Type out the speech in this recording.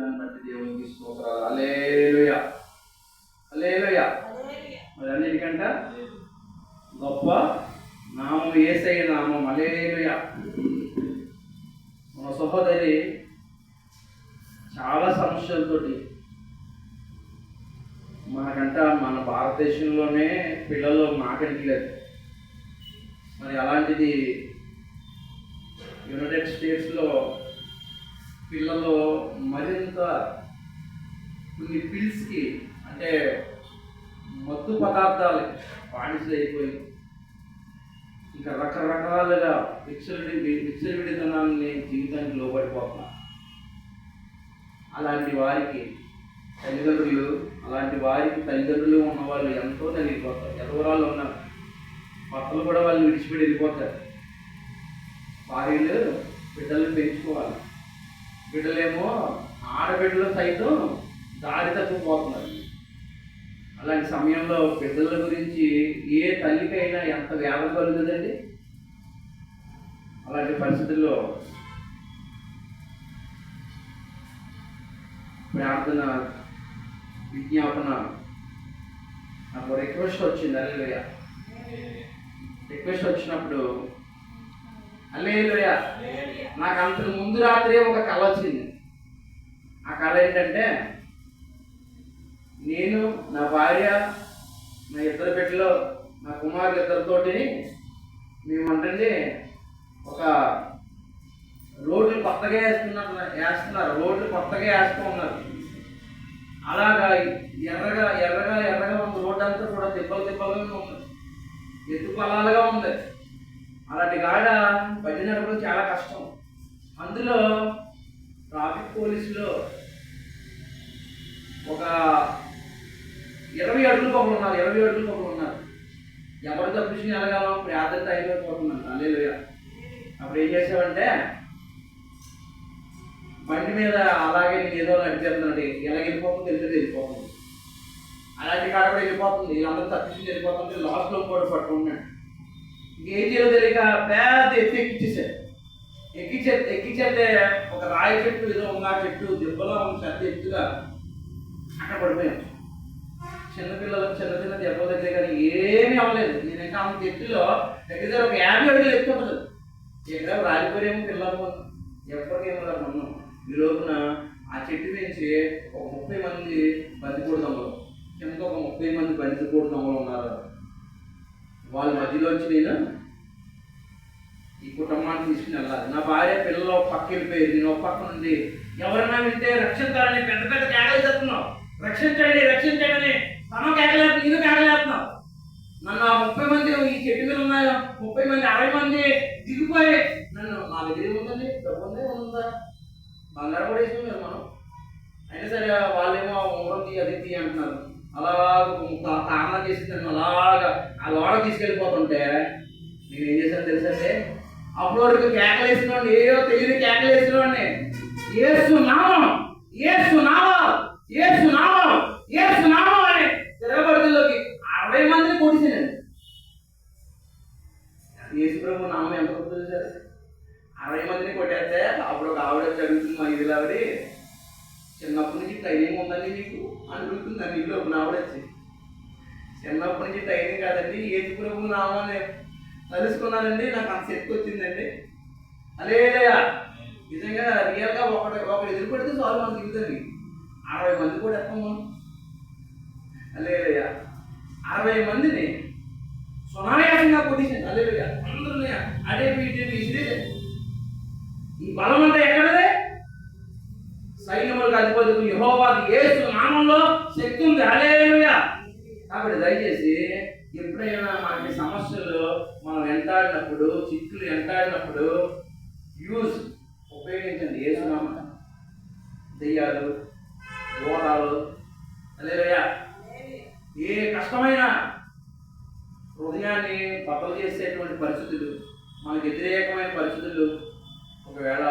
దాన్ని బట్టి దేవునికి స్తోత్రాలు. అలేలుయ అలేలుయ మరి అన్నిటికంట గొప్ప నామం ఏసయ్య నామం. అలేలుయ మన సహోదరి చాలా సమస్యలతోటి మనకంట మన భారతదేశంలోనే పిల్లలు మాకెళ్ళలేదు మరి అలాంటిది యునైటెడ్ స్టేట్స్లో పిల్లలు మరింత కొన్ని పిల్స్కి అంటే మత్తు పదార్థాలు బానిసలు అయిపోయి ఇంకా రకరకాలుగా విచ్చలవిడి విచ్చలవిడితనాన్ని జీవితానికి లోబడిపోతున్నారు అలాంటి వారికి తల్లిదండ్రులు అలాంటి వారికి తల్లిదండ్రులు ఉన్న వాళ్ళు ఎంతో తగ్గిపోతారు ఎదవరాలు ఉన్నారు. భర్తలు కూడా వాళ్ళు విడిచిపెట్టి వెళ్ళిపోతారు. భార్యలు బిడ్డలను పెంచుకోవాలి. బిడ్డలేమో ఆడబిడ్డలు సైతం దారి తప్పిపోతున్నారు. అలాంటి సమయంలో బిడ్డల గురించి ఏ తల్లికైనా ఎంత వేదన కలుగుతుందండి? అలాంటి పరిస్థితుల్లో ప్రార్థన విజ్ఞాపన నాకు రిక్వెస్ట్ వచ్చింది అల్లేలుయ రిక్వెస్ట్ వచ్చినప్పుడు అల్లేలుయ నాకు అంతకు ముందు రాత్రి ఒక కళ వచ్చింది. ఆ కళ ఏంటంటే నేను నా భార్య నా ఇద్దరు బిడ్డలు నా కుమారులు ఇద్దరితోటి మేమంటండి ఒక రోడ్లు కొత్తగా వేస్తున్నారు వేస్తున్నారు రోడ్లు కొత్తగా వేస్తూ ఉన్నారు. అలాగా ఎర్రగా ఎర్రగా ఎర్రగా ఉంది. రోడ్డు అంతా కూడా తిప్పలు తిప్పలుగా ఉంది. ఎత్తు పొలాలుగా ఉంది. అలాంటి గాడ బండి నడపడం చాలా కష్టం. అందులో ట్రాఫిక్ పోలీసులో ఒక ఇరవై అడుగులు ఒకరు ఉన్నారు ఇరవై అడుగులు ఒకరు ఉన్నారు. ఎవరు తప్పించిన ఎలాగాలో ప్రార్థన అయిపోతున్నాను అల్లేలుగా అప్పుడు ఏం చేసామంటే బండి మీద అలాగే ఏదో నడిచేస్తున్నాడు ఇలా వెళ్ళిపోతుంది తెలిసి వెళ్ళిపోతుంది. అలాంటి కాడ కూడా వెళ్ళిపోతుంది. వీళ్ళందరూ తప్పించి వెళ్ళిపోతుంది లాస్ట్లో కూడా పట్టుకున్నాడు ఏం చేయాలో తెలియక పెద్ద ఎత్తి ఎక్కిచ్చేసాడు ఎక్కించే ఎక్కించేస్తే ఒక రాయి చెట్టు ఏదో ఉన్న చెట్టు దెబ్బలో ఉంది పెద్ద ఎత్తుగా అక్కడ పడిపోయాం. చిన్నపిల్లలు చిన్న చిన్న దెబ్బల దగ్గర కానీ ఏమీ అవ్వలేదు. నేను ఇంకా అంత ఎత్తులో దగ్గర ఒక యాభై అడుగులు ఎక్కువ ఉంటుంది. ఎక్కడ రాలిపోయేమో పిల్లలు ఎప్పటికేమో మనం ఈ రోజున ఆ చెట్టు నుంచి ఒక ముప్పై మంది బంతిపూడి దొంగలు కింద ఒక ముప్పై మంది బంతిపూడి దొంగలు ఉన్నారు. వాళ్ళ మధ్యలోంచి నేను ఈ కుటుంబాన్ని తీసుకుని వెళ్ళాలి. నా భార్య పిల్లలు పక్క వెళ్ళిపోయారు. నేను ఒక పక్క నుండి ఎవరైనా వింటే రక్షించాలని పెద్ద పెద్ద కేకలు చెప్తున్నావు రక్షించండి రక్షించండి తమ కేకలేదు నేను కేకలేస్తున్నావు నన్ను ఆ ముప్పై మంది ఈ చెట్టు మీద ఉన్నాయో ముప్పై మంది అరవై మంది దిగిపోయి నన్ను నా దగ్గర ఉందండి డబ్బు ఉందే ఉందా? బంగారం కూడా వేసుకున్నారు మనం. అయినా సరే వాళ్ళేమో ఉంగరం అది తీ అంటున్నారు. అలాగ కారణం చేసి అలాగా ఆ లోడ తీసుకెళ్ళిపోతుంటే నేను ఏం చేశాను తెలుసండి అప్పుడు వరకు కేకలేసినోడిని ఏదో తెలియని కేకలేసినోడిని ఏసు నామం ఏసు నామం ఏసు నామం ఏసు నామం అని తిరగబడిలోకి అరవై మందిని కొడిసినండి యేసు ప్రభు నామం ఎంత సార్ అరవై మందిని కొట్టేస్తే అప్పుడు ఒక ఆవిడ జరుగుతుంది మా ఇల్లు ఆవిడ చిన్నప్పటి నుంచి ట్రైనింగ్ ఉందండి మీకు అని అడుగుతుంది నన్ను ఇల్లు నావడచ్చి చిన్నప్పటి నుంచి ట్రైనింగ్ కాదండి ఏజ్ ప్రభు నామని తలుసుకున్నానండి నాకు అంత శక్తి వచ్చిందండి. అలేదయ్యా నిజంగా రియల్గా ఒకటి ఒకటి ఎదురుపడితే చాలు మన జీవితానికి. అరవై మంది కూడా ఎత్తాం మనం. అలేదయ్యా అరవై మందిని సునాయాసంగా కొట్టేసింది అలేదయ్యా అందరినీ అడే పీటీ ఇదే ఈ బలం అంతా ఎక్కడదే సైన్యములకు అధిపతులు యహోవాకి ఏసు నామంలో శక్తి ఉంది. అలేలుయా కాబట్టి దయచేసి ఎప్పుడైనా మనకి సమస్యలు మనం వెంటాడినప్పుడు చిక్కులు వెంటాడినప్పుడు యూజ్ ఉపయోగించండి యేసు నామం. దెయ్యాలు ఓడాలు అదేవయ్యా ఏ కష్టమైన హృదయాన్ని బట్టలు చేసేటువంటి పరిస్థితులు మనకు వ్యతిరేకమైన పరిస్థితులు ఒకవేళ